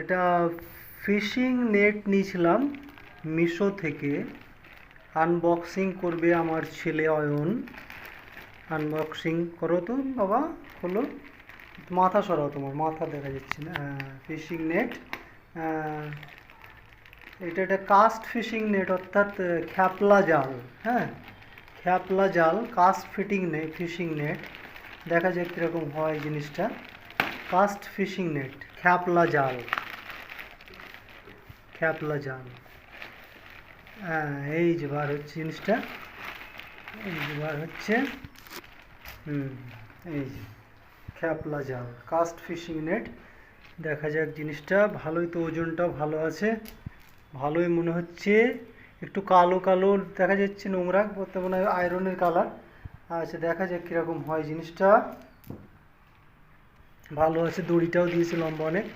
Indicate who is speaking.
Speaker 1: এটা fishing net নিয়েছিলাম মিশো থেকে। আনবক্সিং করবে আমার ছেলে অয়ন। আনবক্সিং করো তো, বাবা হলো মাথা সরাও তোমার, মাথা দেখা যাচ্ছে না। Fishing net. এটা একটা কাস্ট ফিশিং নেট অর্থাৎ খ্যাপলা জাল। হ্যাঁ খ্যাপলা জাল cast fitting net fishing net দেখা যাক কীরকম হয় জিনিসটা। কাস্ট ফিশিং নেট খ্যাপলা জাল। খ্যাপলা জাল হ্যাঁ এই যে বার হচ্ছে জিনিসটা। এই যে বার হচ্ছে। হুম এই যে খ্যাপলা জাল কাস্ট ফিশিং নেট। দেখা যাক জিনিসটা। ভালোই তো ওজনটা ভালো আছে। ভালোই মনে হচ্ছে। একটু কালো কালো দেখা যাচ্ছে নোংরা বলতে মনে হয় আয়রনের কালার। আচ্ছা দেখা যাক কীরকম হয় জিনিসটা। ভালো আছে দড়িটাও দিয়েছে লম্বা অনেক।